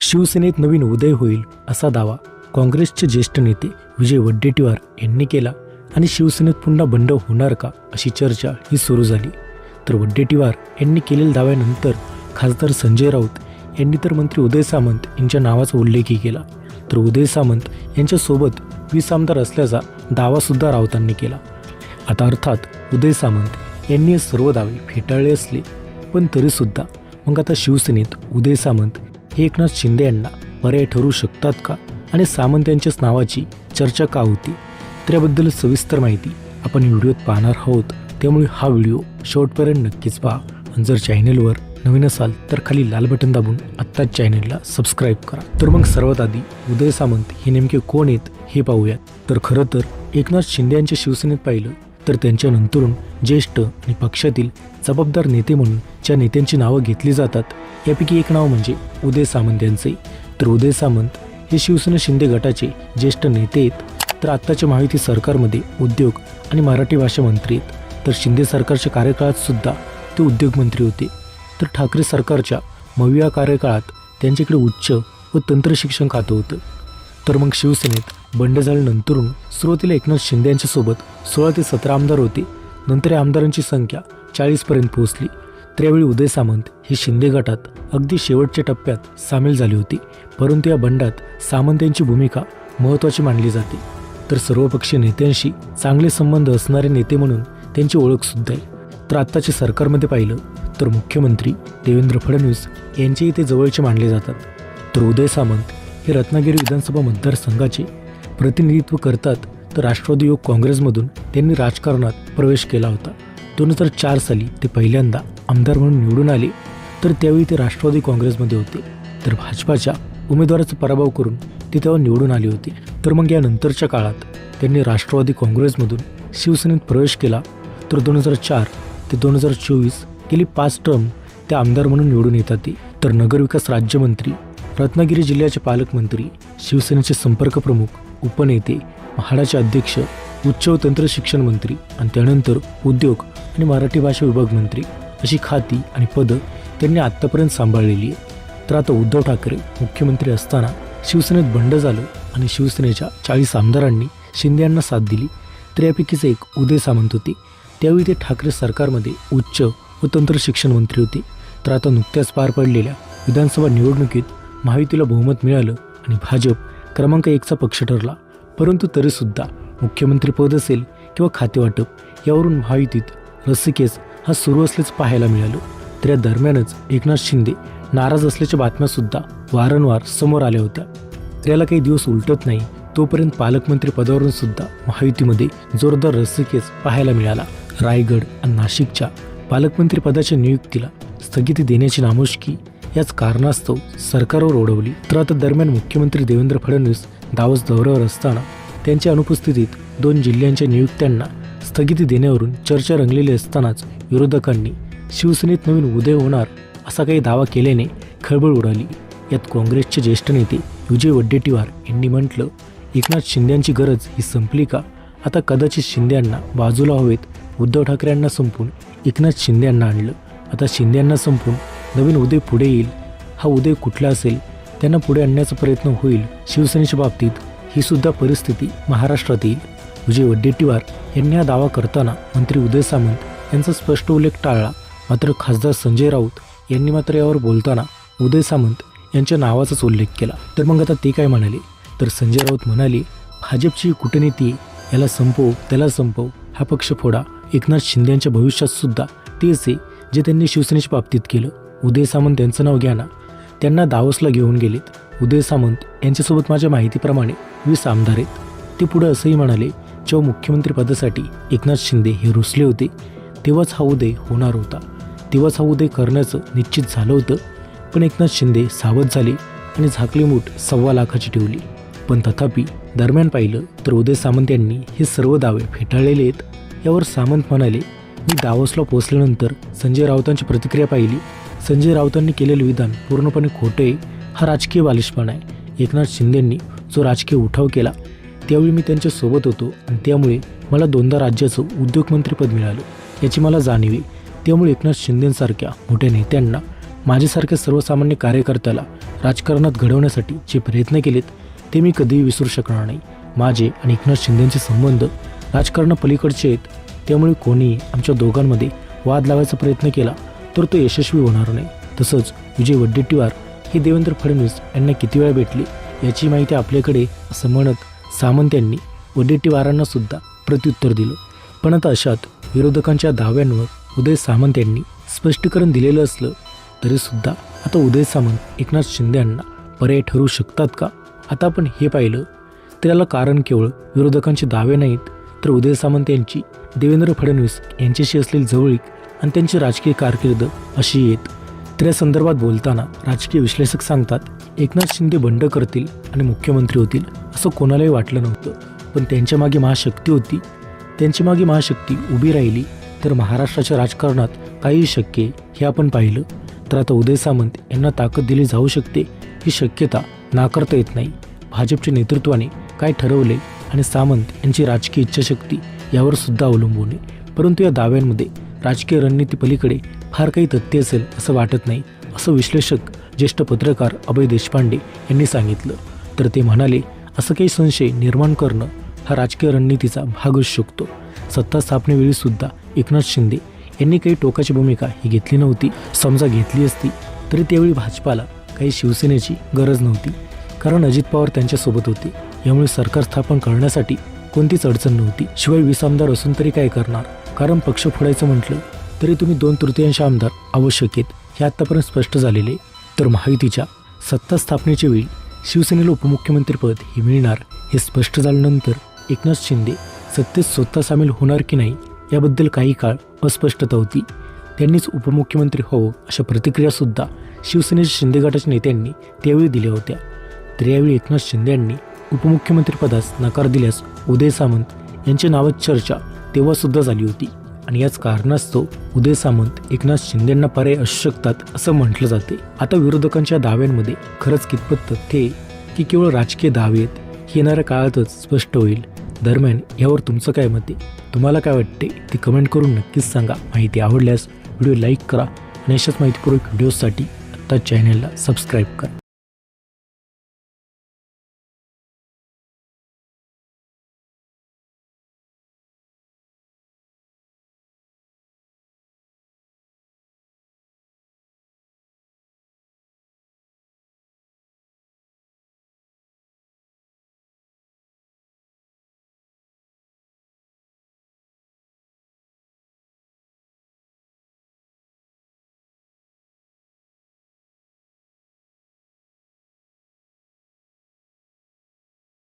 शिवसेनेत नवीन उदय होईल असा दावा काँग्रेसचे ज्येष्ठ नेते विजय वड्डेटीवार यांनी केला. आणि शिवसेनेत पुन्हा बंड होणार का अशी चर्चा ही सुरू झाली. तर वड्डेटीवार यांनी केलेल्या दाव्यानंतर खासदार संजय राऊत यांनी तर मंत्री उदय सामंत यांच्या नावाचा उल्लेखही केला. तर उदय सामंत यांच्यासोबत वीस आमदार असल्याचा दावासुद्धा राऊतांनी केला. आता अर्थात उदय सामंत यांनी सर्व दावे फेटाळले असले पण तरीसुद्धा मग आता शिवसेनेत उदय सामंत हे एकनाथ शिंदे यांना पर्याय ठरू शकतात का? आणि सामंत यांच्याच नावाची चर्चा का होती? त्याबद्दल सविस्तर माहिती आपण व्हिडिओत पाहणार आहोत. त्यामुळे हा व्हिडिओ शेवटपर्यंत नक्कीच पहा. आणि जर चॅनेलवर नवीन असाल तर खाली लाल बटन दाबून आत्ताच चॅनेलला सबस्क्राईब करा. तर मग सर्वात आधी उदय सामंत हे नेमके कोण आहेत हे पाहूयात. तर खरं तर एकनाथ शिंदे यांच्या शिवसेनेत पाहिलं तर त्यांच्यानंतरून ज्येष्ठ आणि पक्षातील जबाबदार नेते म्हणून ज्या नेत्यांची नावं घेतली जातात यापैकी एक नाव म्हणजे उदय सामंत यांचे तर उदय सामंत हे शिवसेना शिंदे गटाचे ज्येष्ठ नेते आहेत. तर आत्ताच्या महायुती सरकारमध्ये उद्योग आणि मराठी भाषा मंत्री आहेत. तर शिंदे सरकारच्या कार्यकाळात सुद्धा ते उद्योगमंत्री होते. तर ठाकरे सरकारच्या मविया कार्यकाळात त्यांच्याकडे उच्च व तंत्रशिक्षण खातं होतं. तर मग शिवसेनेत बंड झाल्यानंतरून सुरुवातीला एकनाथ शिंदे यांच्यासोबत सोळा ते सतरा आमदार होते. नंतर या आमदारांची संख्या चाळीसपर्यंत पोहोचली. त्यावेळी उदय सामंत हे शिंदे गटात अगदी शेवटच्या टप्प्यात सामील झाली होती. परंतु या बंडात सामंत यांची भूमिका महत्त्वाची मानली जाते. तर सर्वपक्षीय नेत्यांशी चांगले संबंध असणारे नेते म्हणून त्यांची ओळखसुद्धा आहे. तर आत्ताच्या सरकारमध्ये पाहिलं तर मुख्यमंत्री देवेंद्र फडणवीस यांचेही ते जवळचे मानले जातात. तर उदय सामंत हे रत्नागिरी विधानसभा मतदारसंघाचे प्रतिनिधित्व करतात तर राष्ट्रवादी युवक काँग्रेसमधून त्यांनी राजकारणात प्रवेश केला होता. दोन हजार चार साली ते पहिल्यांदा आमदार म्हणून निवडून आले तर त्यावेळी ते राष्ट्रवादी काँग्रेसमध्ये होते. तर भाजपाच्या उमेदवाराचा पराभव करून ते तेव्हा निवडून आले होते. तर मग यानंतरच्या काळात त्यांनी राष्ट्रवादी काँग्रेसमधून शिवसेनेत प्रवेश केला. तर दोन हजार चार ते दोन हजार चोवीस गेली पाच टर्म ते आमदार म्हणून निवडून येतात ते. तर नगरविकास राज्यमंत्री रत्नागिरी जिल्ह्याचे पालकमंत्री शिवसेनेचे संपर्क प्रमुख उपनेते म्हाडाचे अध्यक्ष उच्च व तंत्र शिक्षण मंत्री आणि त्यानंतर उद्योग आणि मराठी भाषा विभाग मंत्री अशी खाती आणि पदं त्यांनी आत्तापर्यंत सांभाळलेली आहे तर आता उद्धव ठाकरे मुख्यमंत्री असताना शिवसेनेत बंड झालं आणि शिवसेनेच्या चाळीस आमदारांनी शिंदे यांना साथ दिली तर यापैकीच एक उदय सामंत होते. त्यावेळी ते ठाकरे सरकारमध्ये उच्च व तंत्र शिक्षण मंत्री होते. तर आता नुकत्याच पार पडलेल्या विधानसभा निवडणुकीत महायुतीला बहुमत मिळालं आणि भाजप क्रमांक एकचा पक्ष ठरला. परंतु तरीसुद्धा मुख्यमंत्रीपद असेल किंवा खातेवाटप यावरून महायुतीत रस्सीकेस हा सुरू असल्याचं पाहायला मिळालं. तर या दरम्यानच एकनाथ शिंदे नाराज असल्याच्या बातम्यासुद्धा वारंवार समोर आल्या होत्या. त्याला काही दिवस उलटत नाही तोपर्यंत पालकमंत्री पदावरून सुद्धा महायुतीमध्ये जोरदार रस्सीकेस पाहायला मिळाला. रायगड आणि नाशिकच्या पालकमंत्री पदाच्या नियुक्तीला स्थगिती देण्याची नामुष्की याच कारणास्तव सरकारवर ओढवली. तर आता दरम्यान मुख्यमंत्री देवेंद्र फडणवीस दावस दौऱ्यावर असताना त्यांच्या अनुपस्थितीत दोन जिल्ह्यांच्या नियुक्त्यांना स्थगिती देण्यावरून चर्चा रंगलेली असतानाच विरोधकांनी शिवसेनेत नवीन उदय होणार असा काही दावा केल्याने खळबळ उडाली. यात काँग्रेसचे ज्येष्ठ नेते विजय वड्डेटीवार यांनी म्हटलं एकनाथ शिंद्यांची गरज ही संपली का? आता कदाचित शिंद्यांना बाजूला हवेत उद्धव ठाकरे यांना संपून एकनाथ शिंद्यांना आणलं. आता शिंद्यांना संपून नवीन उदय पुढे येईल. हा उदय कुठला असेल त्यांना पुढे आणण्याचा प्रयत्न होईल. शिवसेनेच्या बाबतीत ही सुद्धा परिस्थिती महाराष्ट्रात येईल. विजय वड्डेट्टीवार यांनी हा दावा करताना मंत्री उदय सामंत यांचा स्पष्ट उल्लेख टाळला. मात्र खासदार संजय राऊत यांनी मात्र यावर बोलताना उदय सामंत यांच्या नावाचाच उल्लेख केला. तर मग आता ते काय म्हणाले? तर संजय राऊत म्हणाले भाजपची कूटनीती याला संपव त्याला संपव हा पक्ष फोडा. एकनाथ शिंदे यांच्या भविष्यात सुद्धा तेच आहे जे त्यांनी शिवसेनेच्या बाबतीत केलं. उदय सामंत यांचं नाव घ्या ना. त्यांना दावसला घेऊन गेलेत. उदय सामंत यांच्यासोबत माझ्या माहितीप्रमाणे वीस आमदार आहेत. ते पुढं असंही म्हणाले जेव्हा मुख्यमंत्रीपदासाठी एकनाथ शिंदे हे रुसले होते तेव्हाच हा उदय होणार होता. तेव्हाच हा उदय करण्याचं निश्चित झालं होतं. पण एकनाथ शिंदे सावध झाले आणि झाकली मूठ सव्वा लाखाची ठेवली. पण तथापि दरम्यान पाहिलं तर उदय सामंत यांनी हे सर्व दावे फेटाळलेले आहेत. यावर सामंत म्हणाले मी दावोसला पोहोचल्यानंतर संजय राऊतांची प्रतिक्रिया पाहिली. संजय राऊतांनी केलेलं विधान पूर्णपणे खोटं आहे हा राजकीय बालिशपण आहे. एकनाथ शिंदेंनी जो राजकीय उठाव केला त्यावेळी मी त्यांच्यासोबत होतो आणि त्यामुळे मला दोनदा राज्याचं उद्योगमंत्रीपद मिळालं. याची मला जाणीव आहे. त्यामुळे एकनाथ शिंदेंसारख्या मोठ्या नेत्यांना माझ्यासारख्या सर्वसामान्य कार्यकर्त्याला राजकारणात घडवण्यासाठी जे प्रयत्न केलेत ते मी कधीही विसरू शकणार नाही. माझे आणि एकनाथ शिंदेचे संबंध राजकारणापलीकडचे आहेत. त्यामुळे कोणीही आमच्या दोघांमध्ये वाद लावायचा प्रयत्न केला तर तो यशस्वी होणार नाही. तसंच विजय वड्डेट्टीवार हे देवेंद्र फडणवीस यांना किती वेळा भेटले याची माहिती आपल्याकडे असं म्हणत सामंत यांनी वड्डेट्टीवारांना सुद्धा प्रत्युत्तर दिलं. पण आता अशात विरोधकांच्या दाव्यांवर उदय सामंत यांनी स्पष्टीकरण दिलेलं असलं तरीसुद्धा आता उदय सामंत एकनाथ शिंदे यांना पर्याय ठरू शकतात का? आता आपण हे पाहिलं तर याला कारण केवळ विरोधकांचे दावे नाहीत तर उदय सामंत यांची देवेंद्र फडणवीस यांच्याशी असलेली जवळीक आणि त्यांची राजकीय कारकीर्द अशी येत. तर या संदर्भात बोलताना राजकीय विश्लेषक सांगतात एकनाथ शिंदे बंड करतील आणि मुख्यमंत्री होतील असं कोणालाही वाटलं नव्हतं. पण त्यांच्या मागे महाशक्ती होती. त्यांची मागे महाशक्ती उभी राहिली. तर महाराष्ट्राच्या राजकारणात काही शक्य हे आपण पाहिलं. तर आता उदय सामंत यांना ताकद दिली जाऊ शकते ही शक्यता नाकारता येत नाही. भाजपच्या नेतृत्वाने काय ठरवले आणि सामंत यांची राजकीय इच्छाशक्ती यावर सुद्धा अवलंबून आहे. परंतु या दाव्यांमध्ये राजकीय रणनीती पलीकडे फार काही तथ्य असेल असं वाटत नाही असं विश्लेषक ज्येष्ठ पत्रकार अभय देशपांडे यांनी सांगितलं. तर ते म्हणाले असं काही संशय निर्माण करणं हा राजकीय रणनीतीचा भाग असू शकतो. सत्ता स्थापनेवेळी सुद्धा एकनाथ शिंदे यांनी काही टोकाची भूमिका ही घेतली नव्हती समजा घेतली असती तरी त्यावेळी भाजपाला काही शिवसेनेची गरज नव्हती. कारण अजित पवार त्यांच्यासोबत होते. यामुळे सरकार स्थापन करण्यासाठी कोणतीच अडचण नव्हती. शिवाय वीस आमदार असून तरी काय करणार? कारण पक्ष फोडायचं म्हटलं तरी तुम्ही दोन तृतीयांश आमदार आवश्यक आहेत हे आत्तापर्यंत स्पष्ट झालेले तर महायुतीच्या सत्ता स्थापनेच्या वेळी शिवसेनेला उपमुख्यमंत्रीपद हे मिळणार हे स्पष्ट झाल्यानंतर एकनाथ शिंदे सत्तेत स्वतः सामील होणार की नाही याबद्दल काही काळ अस्पष्टता होती. त्यांनीच उपमुख्यमंत्री हो अशा प्रतिक्रियासुद्धा शिवसेनेच्या शिंदे गटाच्या नेत्यांनी त्यावेळी दिल्या होत्या. तर यावेळी एकनाथ शिंदे यांनी उपमुख्यमंत्रीपदास नकार दिल्यास उदय सामंत यांच्या नावात चर्चा तेव्हासुद्धा झाली होती. आणि याच कारणास्तव उदय सामंत एकनाथ शिंदेंना पर्याय असू शकतात असं म्हटलं जाते. आता विरोधकांच्या दाव्यांमध्ये खरंच कितपत तथ्य आहे की केवळ राजकीय दावे आहेत हे येणाऱ्या काळातच स्पष्ट होईल. दरम्यान यावर तुमचं काय मत आहे? तुम्हाला काय वाटते? ते कमेंट करून नक्कीच सांगा. माहिती आवडल्यास व्हिडिओ लाईक करा आणि अशाच माहितीपूर्वक व्हिडिओसाठी आत्ता चॅनेलला सबस्क्राईब करा.